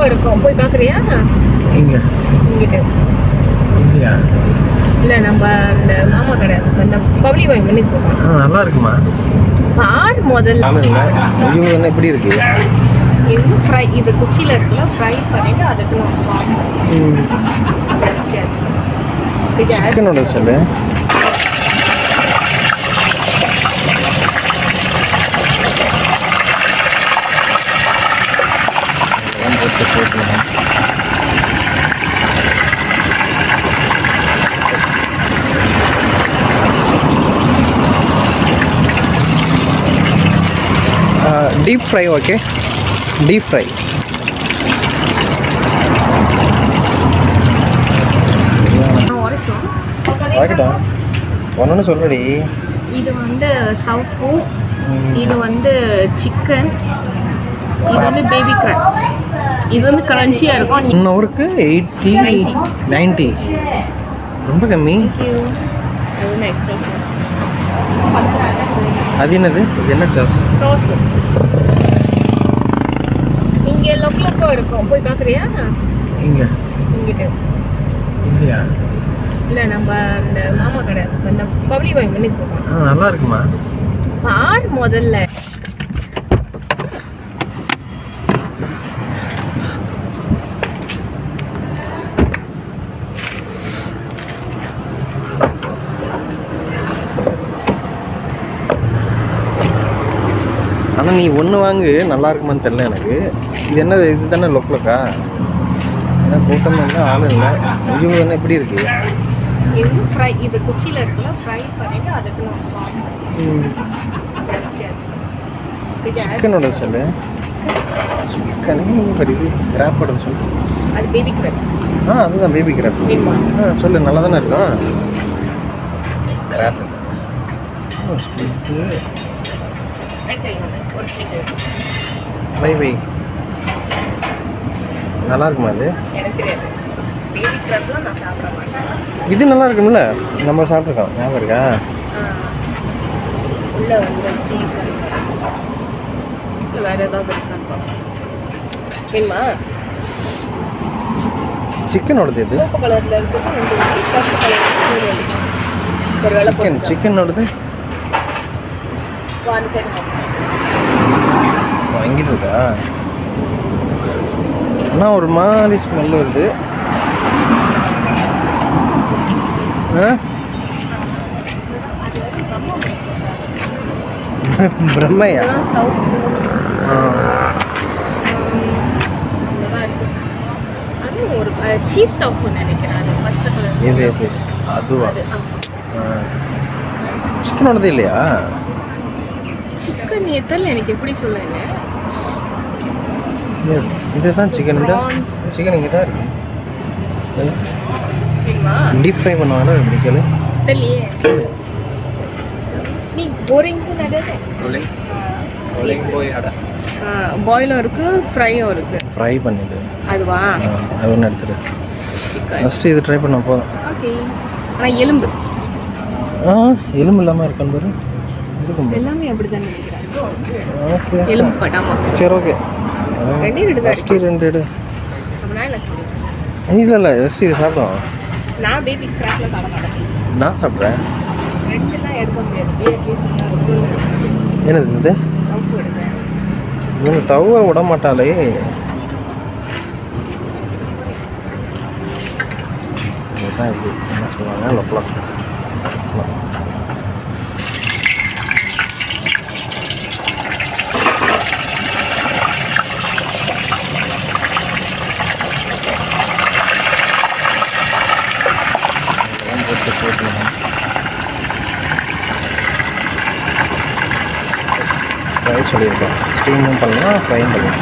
லொக்லொக்கோ இருக்கும்? போய் பார்க்குறியா? இங்க. இங்கிட்டு. இல்லையா இல்லை நம்ம அந்த மாமா கடை அந்த பப்ளி வாங்கி போகிறோம் ஆ நல்லா இருக்குமா? பார் முதல்ல. ஐயோ என்ன இப்படி இருக்கு? இது ஃப்ரை இது குச்சியில் இருக்குல்ல ஃப்ரை பண்ணிட்டு அதுக்கு நம்ம சாப்பிடுவோம் சிக்கனோட சொல்லு. Deep fry okay deep fry உரைக்கும் ஆகட்டும் ஒன்று சொல்லுடி. இது வந்து சவுஃபு இது வந்து சிக்கன் இது வந்து பேபி கிராப்ஸ் இது வந்து கிரன்ச்சியாக இருக்கும். நீ ஒன் ஹவருக்கு எயிட்டி 90. நைன்ட்டி ரொம்ப கம்மி. அது என்னது? இது என்ன சாஸ் சாஸ் இங்கே லொக் லொக்கோ இருக்கும். போய் பார்க்குறியா இங்கே. இங்கிட்டு. இல்லையா? இல்லை நம்ம அந்த மாமா கடை. அந்த பப்ளி வாங்கி பண்ணி நல்லா இருக்குமா? பார் முதல்ல ஆனால் நீ ஒன்று வாங்கு நல்லா இருக்குமான்னு தெரில எனக்கு. இது என்னது? இது தானே லொக் லொக்கா ஏன்னா கூட்டம் இல்லை ஆள் இல்லை. ஐயோ என்ன இப்படி இருக்கு? இது ஃப்ரை இது குச்சியில் இருக்குல்ல ஃப்ரை பண்ணிட்டு அதுக்கு நம்ம சாப்பிடுவோம் சிக்கனோட சொல்லு. சிக்கனே படிது கிராப்போட சொல்லு. அது பேபி கிராப் ஆ அதுதான் பேபி கிராப் ஆ சொல்லு நல்லா தானே இருக்கும் கிராப் வை வை நல்லா இருக்குமா அது மாட்டேன். இது நல்லா இருக்கும்ல நம்ம சாப்பிட்ருக்கோம் ஞாபகம் இருக்கா? சிக்கனோடது இது? சிக்கன் சிக்கனோடது? வாங்கிட்டு இருக்கா ஆனால் ஒரு மாதிரி ஸ்மெல் வருது. ஆ? பிரம்மையா? ஒரு சீஸ் ஸ்டவ் நினைக்கிறேன் அது பச்சை கலர் இது இது. அதுவா? சிக்கனோடது இல்லையா? சிக்கன் ஏத்தல் எனக்கு எப்படி சொல்லுங்க? இது- இதுதான் சிக்கன் இந்த. சிக்கன் இங்கே தான் இருக்கு. டீப் ஃப்ரை பண்ணுவாங்களா எப்படி கேளு? தெரியலையே. நீ போரிங்க்கு நிறைய பாயிலும் இருக்கு ஃப்ரையும் இருக்கு. ஃப்ரை பண்ணிடு. அதுவா? அது ஒன்று எடுத்துடு. சிக்கன் ஃபஸ்ட்டு இது ட்ரை பண்ண போதும். ஓகே ஆனால் எலும்பு. ஆ எலும்பு இல்லாமல் இருக்கான்னு பாரு. எல்லாமே அப்படி தான் நினைக்கிறேன். ஓகே. எலும்பு படாமா சரி ஓகே. ரெண்டே ரெண்டு தான் ஃபஸ்ட்டு ரெண்டு எடு. இல்லை இல்லை ஃபஸ்ட்டு இது சாப்பிடுவோம் நான் பேபி கிராக்ல சாப்பிட மாட்டேன். நான் சாப்பிட்றேன். ரெண்டுலாம் எடுக்க முடியாது. என்னது இது? இவங்க தவ விட மாட்டாளே. இதுதான் இது. என்ன சொல்லுவாங்க? ஃப்ரை சொல்லியிருக்கேன் ஸ்டீமும் பண்ணலாம் ஃப்ரையும் பண்ணலாம்.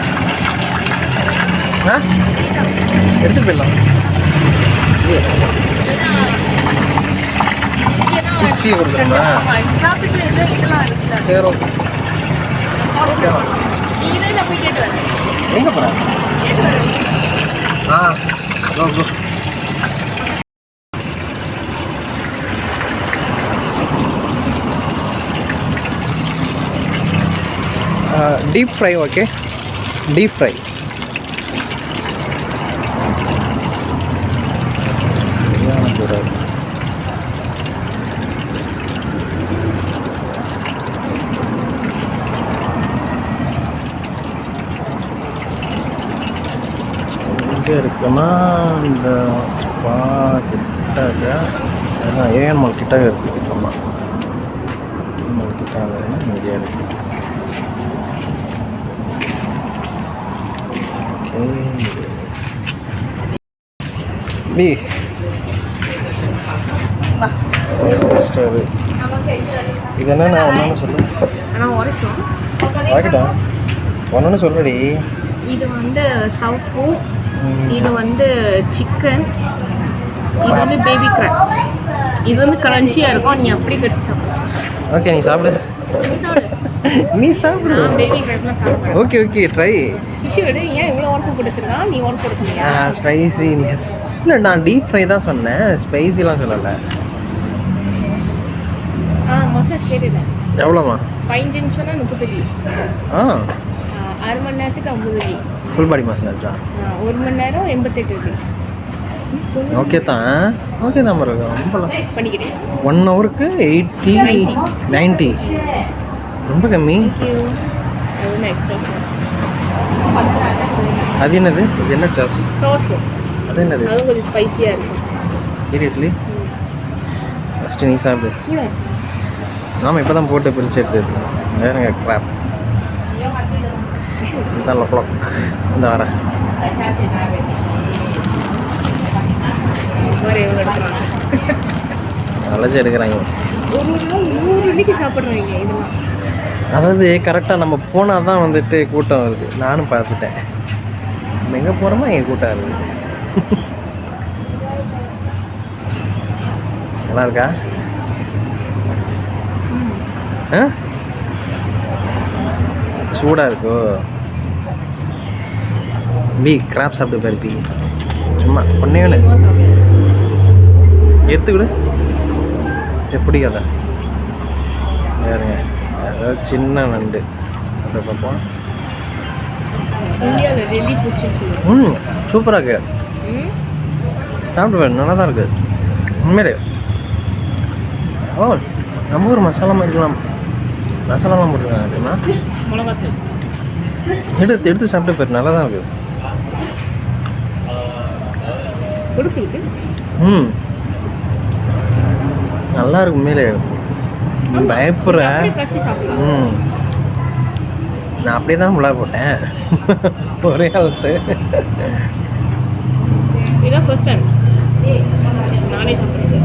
ஆ? எடுத்து போயிடலாம். குச்சி இருக்குல்ல சரி ஓகே எங்கே போகிறேன் ஆ கோ deep fry oke okay? deep fry Ke mana, Pak? Kita ya, karena ya, mau kita ya. Star இது என்ன நான் ஒன்று சொல்லு ஆனால் உரைக்கும் வாக்கிட்டா ஒன்று சொல்லுடி. இது வந்து சவுப்பு இது வந்து சிக்கன் இது வந்து பேபி கிராப் இது வந்து கிரன்ச்சியாக இருக்கும். நீ அப்படியே கடிச்சு சாப்பிடலாம் ஓகே நீ சாப்பிடு. நீ சாப்பிடு. சாப்பிடு. பேபி கிராப்லாம் ஓகே ஓகே ட்ரை ஏன் இவ்வளோ ஒர்க்கு பிடிச்சிருக்கான் நீ ஒர்க் போட சொன்னியா ஸ்பைசி இல்லை நான் டீப் ஃப்ரை தான் சொன்னேன். ஸ்பைசிலாம் சொல்லலை. ஆ மசாஜ் கேட்டுட்டேன். எவ்வளோமா பதினஞ்சு நிமிஷம்னா முப்பது வெள்ளி ஆ. அரை மணி நேரத்துக்கு ஐம்பது. வெள்ளி ஃபுல் பாடி மசாஜா ஒரு மணி நேரம் எண்பத்தெட்டு வெள்ளி ஓகே தான். ஓகே தான் ரொம்பலாம் பண்ணிக்கிறேன் ஒன் ஹவருக்கு எயிட்டி நைன்ட்டி ரொம்ப கம்மி. அது என்னது? இது என்ன சாஸ் சாஸ் அது என்னது? அதுவும் கொஞ்சம் ஸ்பைசியாக இருக்கும் சீரியஸ்லி ஃபஸ்ட்டு நீ சாப்பிடு. சூடாக நாம இப்போ தான் போட்டு பிரித்து எடுத்து வேறுங்க கிராப் இந்த லொக் இந்த எடுக்கிறாங்க. அழைச்சி எடுக்கிறாங்க அதாவது கரெக்டாக நம்ம போனால் தான் வந்துட்டு கூட்டம் வருது. நானும் பார்த்துட்டேன். நம்ம எங்கே போகிறோமோ எங்கள் கூட்டம் இருக்குது நல்லா இருக்கா சூடாக இருக்கோ பி கிராப் சாப்பிட்டு பாரு பி. சும்மா ஒன்றே சாப்பிடு. எடுத்துக்கிடு. சரி பிடிக்காத? வேறுங்க அதாவது சின்ன நண்டு. அதை பார்ப்போம் ம் சூப்பராக இருக்கு. பாரு நல்லா தான் இருக்குது உண்மையிலே. ஓ நம்ம ஊர் மசாலா இருக்கலாம். மசாலாலாம் போட்டுருக்காங்க மிளகாத்தூள் எடுத்து எடுத்து சாப்பிட்டு பாரு நல்லா தான் இருக்குது ம். நல்லா இருக்கு உண்மையிலே. பயப்படுற. ம். நான் அப்படியே தான் முளை போட்டேன். ஒரே ஆளுத்து இதுதான் ஃபர்ஸ்ட் டைம் நானே சாப்பிட்றது.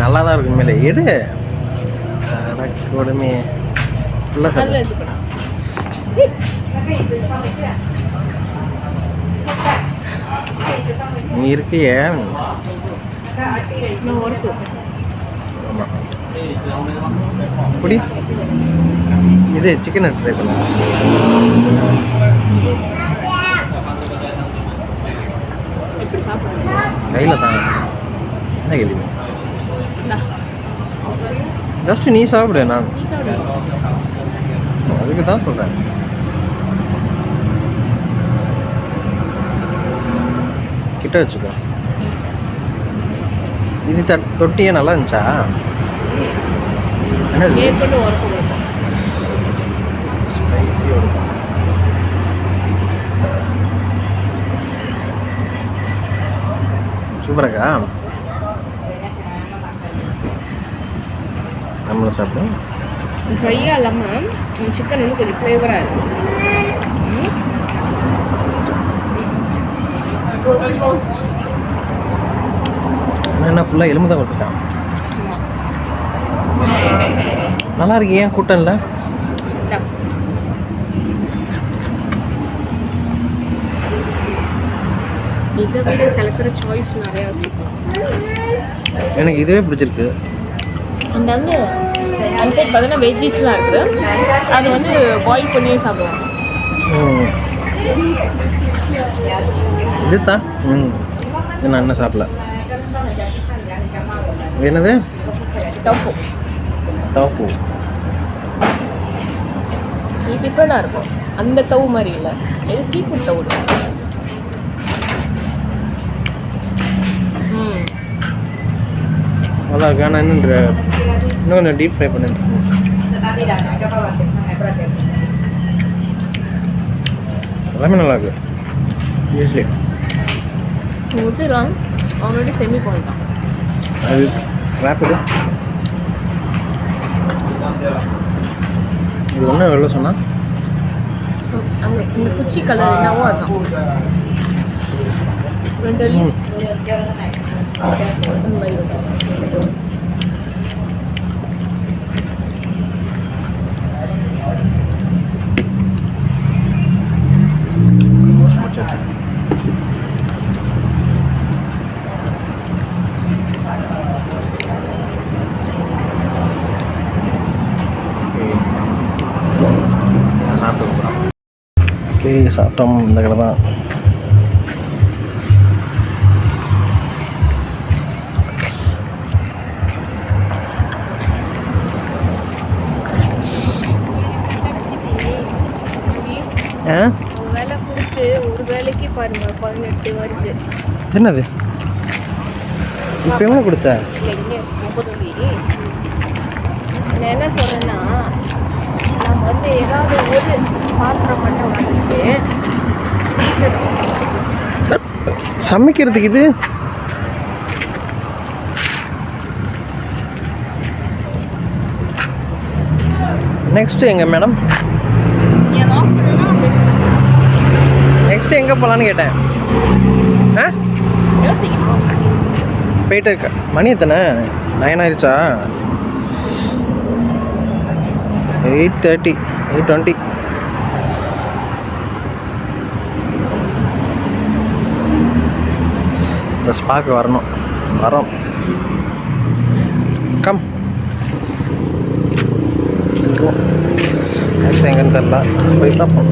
நல்லா தான் இருக்கு உண்மையிலே. எடு. கொடுமை. ஃபுல்லாக சாப்பிடு நீ இருக்கியே. குடி இது சிக்கன் எடுத்து ட்ரை பண்ணலாம் எப்படி சாப்பிட்றது கையில் தான். என்ன கேள்வி? ஜஸ்ட் நீ சாப்பிடு நான். அதுக்கு தான் சொல்கிறேன் கிட்ட வச்சுக்கோ. இது தட் தொட்டியே நல்லா இருந்துச்சா? என்னது ஸ்பைசியோட சூப்பராக்கா நம்மளும் சாப்பிடும் ஃப்ரையாக இல்லாமல் சிக்கன் வந்து கொஞ்சம் ஃப்ளேவராக இருக்கும். என்ன ஃபுல்லாக எலும்பு தான் கொடுத்துட்டான். நல்லா இருக்கு ஏன் கூட்டம் இல்லை இதை விட சிலக்கிற சாய்ஸ் நிறையா வச்சுக்கலாம் எனக்கு இதுவே பிடிச்சிருக்கு. அந்த வந்து அந்த சைட் பார்த்தீங்கன்னா வெஜ்ஜீஸ்லாம் இருக்குது அது வந்து பாயில் பண்ணியே சாப்பிடுவாங்க. இது தான் ம். நான் என்ன சாப்பிடல. என்னது? டப்பு தவப்பூ இது டிஃப்ரெண்டாக இருக்கும். அந்த தவு மாதிரி இல்லை. இது சீ ஃபுட் தவு ம் நல்லா இருக்கு ஆனால் இன்னும் இன்னும் கொஞ்சம் டீப் ஃப்ரை பண்ணி எல்லாமே நல்லா இருக்கு ஈஸி ஊற்றிடலாம் ஆல்ரெடி செமி பண்ணிட்டான் அது ரேப்பிடு இது ஒன்றும் எவ்வளோ சொன்னா அங்கே இந்த குச்சி கலர் என்னவோ ரெண்டு சாப்பிட்டு ஓகே சாப்பிட்டோம் இந்த கடை தான் என்னது? இப்போ எவ்வளோ கொடுத்த? என்ன சொல்கிறேன்னா நம்ம வந்து ஏதாவது ஒரு பாத்திரம் மட்டும் வாங்கிட்டு சமைக்கிறதுக்கு இது? நெக்ஸ்ட்டு எங்கே மேடம் நெக்ஸ்ட்டு எங்கே போகலான்னு கேட்டேன். ஆ? போயிட்டு மணி எத்தனை? நைன் ஆயிடுச்சா? Eight thirty eight twenty. இந்த ஸ்பாக்கு வரணும். வரோம். கம் நெக்ஸ்ட் எங்கன்னு தெரில போய் பார்ப்போம்.